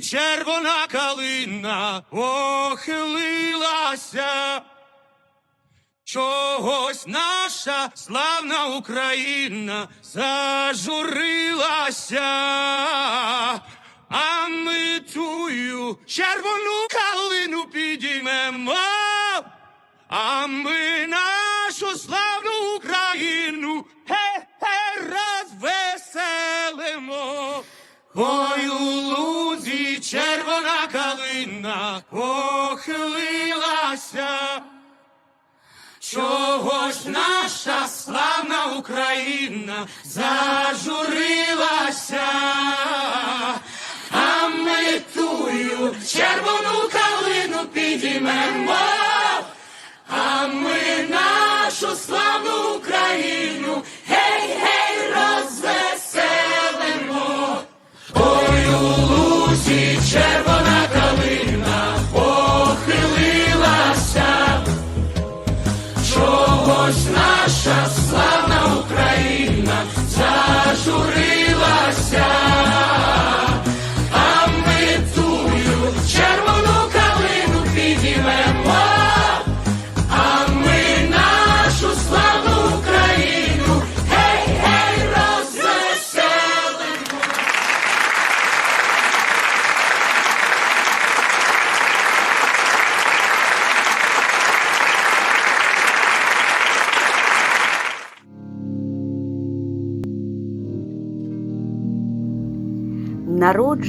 Червона калина похилилася. Чогось наша славна Україна зажурилася, а ми тую червону калину підіймемо, а ми нашу славну Україну ге-ге розвеселимо. Ой, червона калина похилилася. Чого ж наша славна Україна зажурилася, а ми тую червону калину підіймемо, а ми нашу славну Україну Чогось наша славна Україна зажурилася,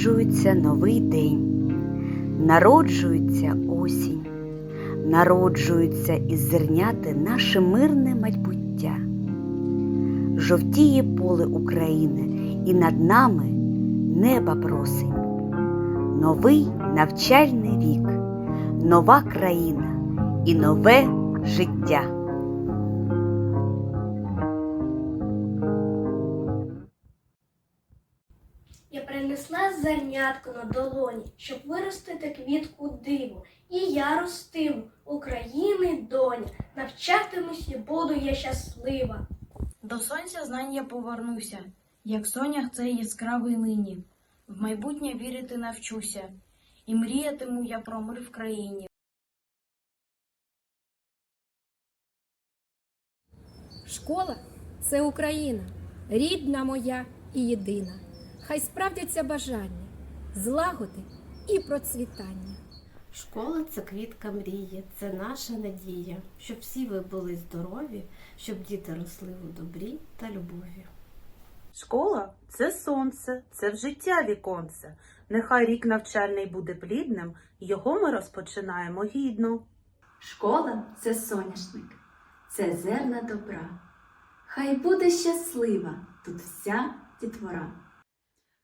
Народжується новий день, народжується осінь, народжується із зерняти наше мирне майбуття. Жовтіє поле України, і над нами неба просить. Новий навчальний вік, нова країна і нове життя. Зернятко на долоні, щоб виростити квітку диву. І я ростиму, України доня, навчатимусь і буду я щаслива. До сонця знань я повернуся, як сонях цей яскравий нині. В майбутнє вірити навчуся, і мріятиму я про мир в країні. Школа це Україна, рідна моя і єдина. Хай справдяться бажання, злагоди і процвітання. Школа це квітка мрії, це наша надія, щоб всі ви були здорові, щоб діти росли у добрі та любові. Школа це сонце, це в життя віконце. Нехай рік навчальний буде плідним, його ми розпочинаємо гідно. Школа це соняшник, це зерна добра. Хай буде щаслива тут вся дітвора.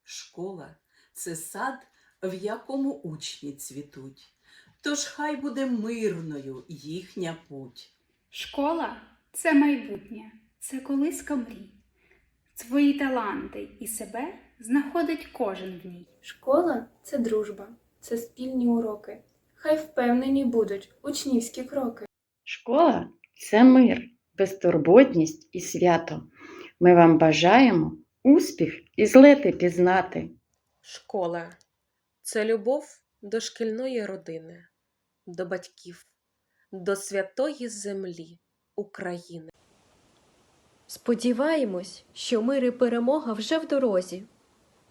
Школа це сад, в якому учні цвітуть. Тож хай буде мирною їхня путь. Школа це майбутнє, це колиска мрій. Свої таланти і себе знаходить кожен в ній. Школа це дружба, це спільні уроки. Хай впевнені будуть учнівські кроки. Школа це мир, безтурботність і свято. Ми вам бажаємо успіх і злети пізнати. Школа це любов до шкільної родини, до батьків, до святої землі України. Сподіваємось, що мир і перемога вже в дорозі.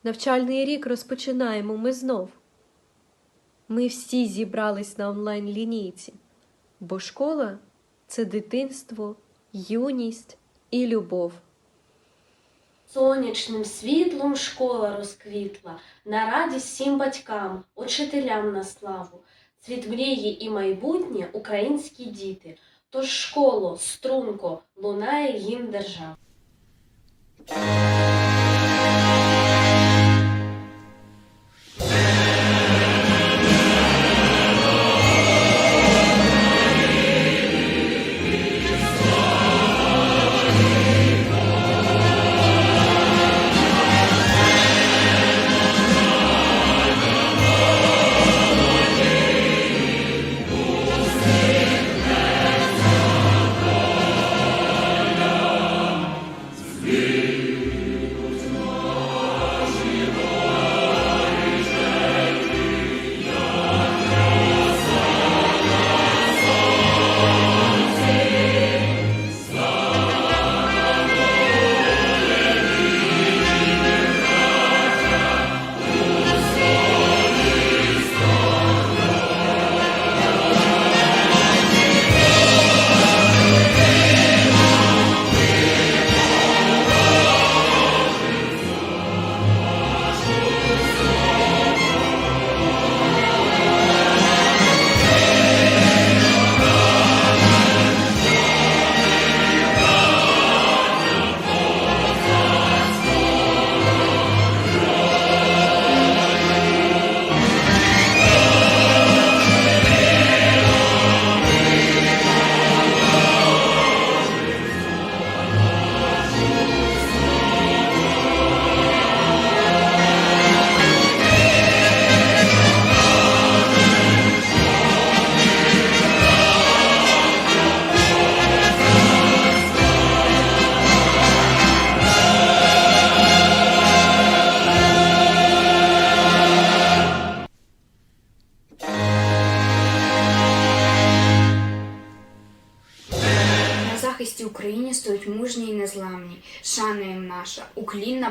Навчальний рік розпочинаємо ми знов. Ми всі зібрались на онлайн-лінійці, бо школа це дитинство, юність і любов. Сонячним світлом школа розквітла, на радість всім батькам, учителям на славу. Цвіт мрії і майбутнє українські діти. Тож школо, струнко, лунає гімн держави.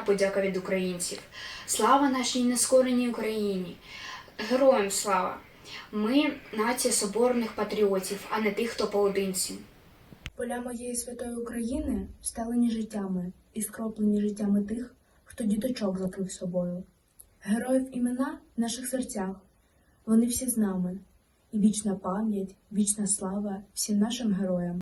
Подяка від українців. Слава нашій нескореній Україні! Героям слава! Ми нація соборних патріотів, а не тих, хто поодинці. Поля моєї святої України встелені життями і скроплені життями тих, хто діточок закрив собою. Героїв імена в наших серцях, вони всі з нами. І вічна пам'ять, вічна слава всім нашим героям.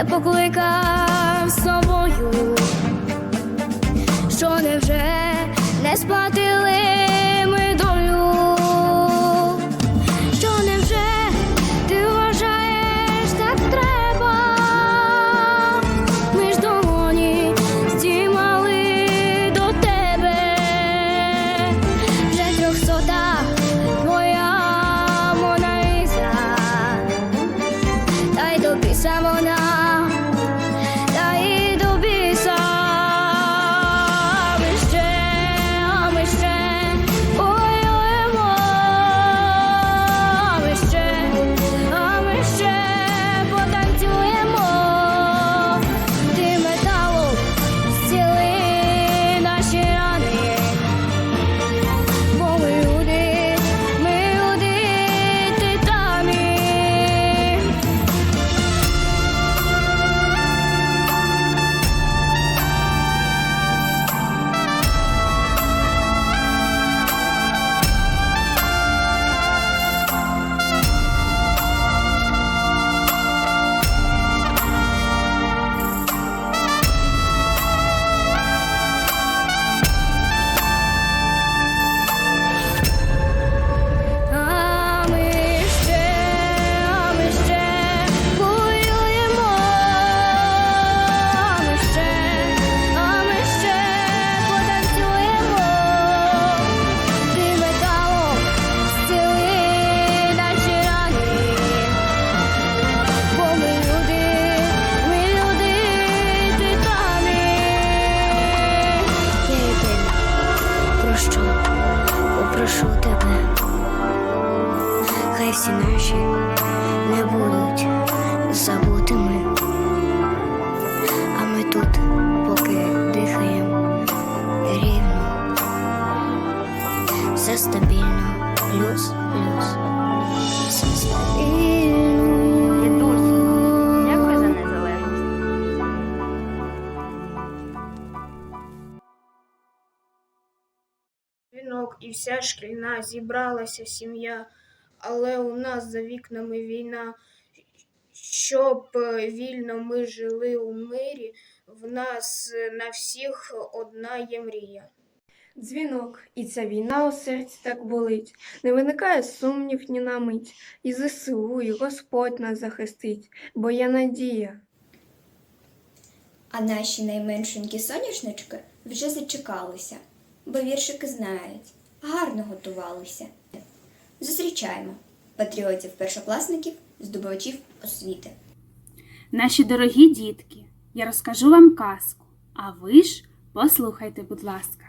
не покликав собою? Що невже не сплатили попрошу тебе. Хай всі наші не будуть забутими, Шкільна зібралася сім'я, але у нас за вікнами війна. Щоб е, вільно ми жили у мирі, в нас е, на всіх одна є мрія. Дзвінок, і ця війна у серці так болить. Не виникає сумнів ні на мить. І ЗСУ, і Господь нас захистить, бо є надія. А наші найменшенькі соняшнички вже зачекалися, бо віршики знають, гарно готувалися. Зустрічаємо патріотів першокласників, здобувачів освіти. Наші дорогі дітки, я розкажу вам казку, а ви ж послухайте, будь ласка.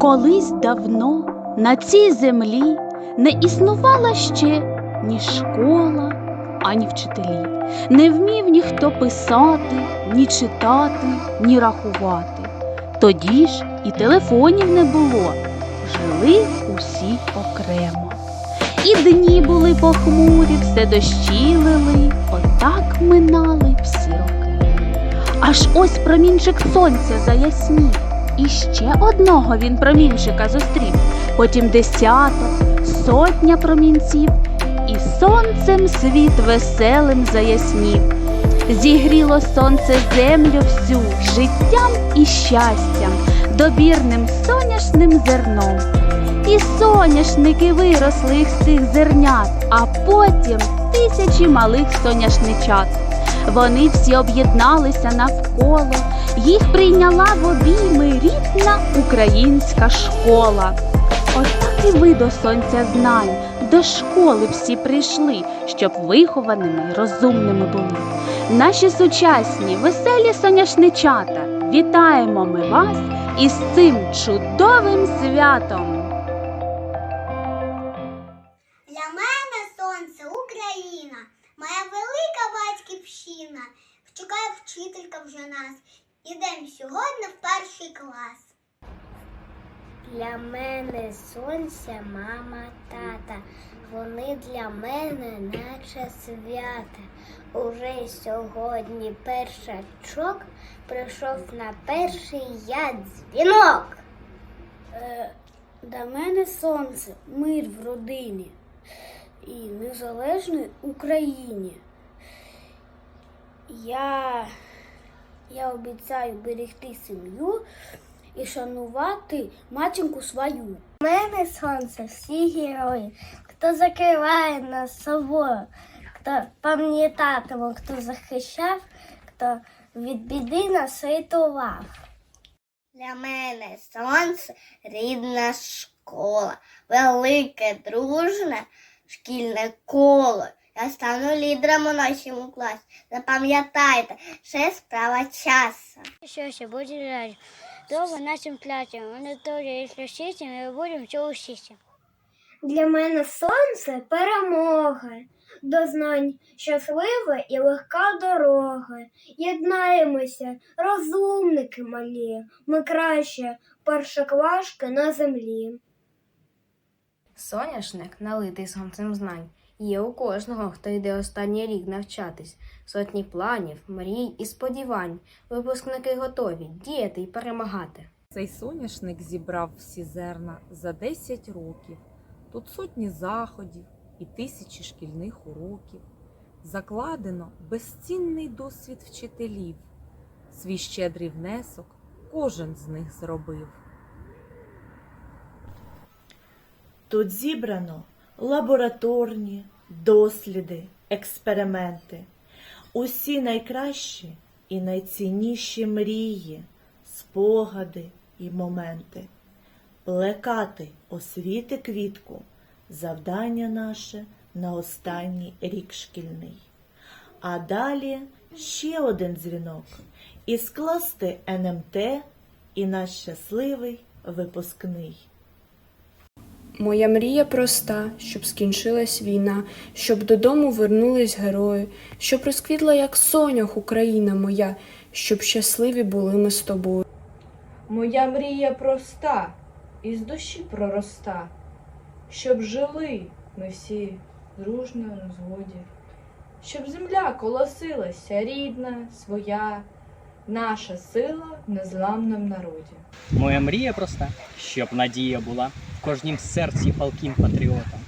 Колись давно на цій землі не існувала ще ні школа, ані вчителі. Не вмів ніхто писати, ні читати, ні рахувати. Тоді ж і телефонів не було, жили усі окремо. І дні були похмурі, все дощі лили, отак минали всі роки. Аж ось промінчик сонця заяснів, і ще одного він промінчика зустрів, потім десяток, сотня промінців, і сонцем світ веселим заяснів. Зігріло сонце землю всю життям і щастям, добірним соняшним зерном. І соняшники виросли з цих зернят, а потім тисячі малих соняшничат. Вони всі об'єдналися навколо, їх прийняла в обійми рідна українська школа. Отак і ви до сонця знань, до школи всі прийшли, щоб вихованими розумними були. Наші сучасні, веселі соняшничата, вітаємо ми вас із цим чудовим святом! Для мене сонце Україна, моя велика батьківщина. Чекає вчителька вже нас. Ідем сьогодні в перший клас. Для мене сонце, мама, тата. Вони для мене наче свята. Уже сьогодні першачок прийшов на перший я дзвінок. Е, для мене сонце, мир в родині і незалежній Україні. Я, я обіцяю берегти сім'ю і шанувати матінку свою. У мене сонце, всі герої, хто закриває нас собою, хто пам'ятатиме, хто захищав, хто від біди нас рятував. Для мене сонце рідна школа, велике, дружне шкільне коло. Я стану лідером у нашому класі. Запам'ятайте, ще справа часу. Що ще буде жаль? Довго нашим платям, вони теж, якщо вчиться, ми будемо все вчитися. Для мене сонце перемога, до знань щаслива і легка дорога. Єднаємося, розумники малі, ми краще першоклашки на землі. Соняшник, налитий сонцем знань, є у кожного, хто йде останній рік навчатись. Сотні планів, мрій і сподівань. Випускники готові діяти й перемагати. Цей соняшник зібрав всі зерна за 10 років. Тут сотні заходів і тисячі шкільних уроків. Закладено безцінний досвід вчителів. Свій щедрий внесок кожен з них зробив. Тут зібрано лабораторні досліди, експерименти, усі найкращі і найцінніші мрії, спогади і моменти. Плекати освіти квітку завдання наше на останній рік шкільний. А далі ще один дзвінок і скласти НМТ і наш щасливий випускний. Моя мрія проста, щоб скінчилась війна, щоб додому вернулись герої, щоб розквітла, як сонях Україна моя, щоб щасливі були ми з тобою. Моя мрія проста, із душі пророста, щоб жили ми всі дружно на згоді, щоб земля колосилася рідна, своя, наша сила в незламному народі. Моя мрія проста, щоб надія була в кожнім серці палким патріотом.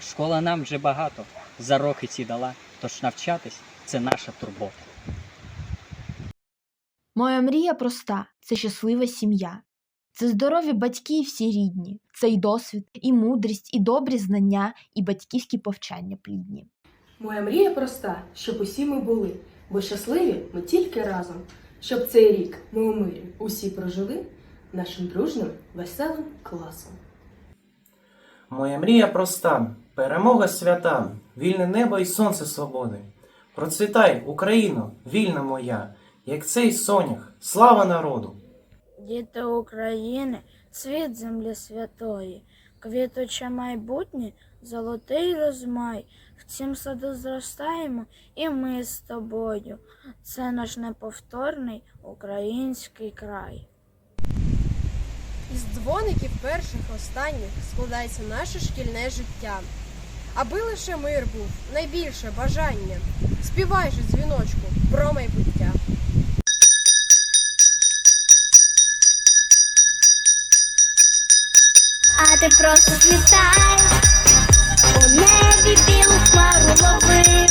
Школа нам вже багато за роки ці дала, тож навчатись це наша турбота. Моя мрія проста це щаслива сім'я. Це здорові батьки і всі рідні, це і досвід, і мудрість, і добрі знання, і батьківські повчання плідні. Моя мрія проста, щоб усі ми були, бо щасливі ми тільки разом, щоб цей рік ми у мирі усі прожили нашим дружним веселим класом. Моя мрія проста, перемога свята, вільне небо і сонце свободи. Процвітай, Україно, вільна моя, як цей сонях, слава народу! Діти України, світ землі святої, квітуче майбутнє, золотий розмай. В цім саду зростаємо і ми з тобою. Це наш неповторний український край. Із дзвоників перших останніх складається наше шкільне життя. Аби лише мир був найбільше бажання. Співай же, дзвіночку, про майбуття. Ти просто злітай, у небі білу хмару лови.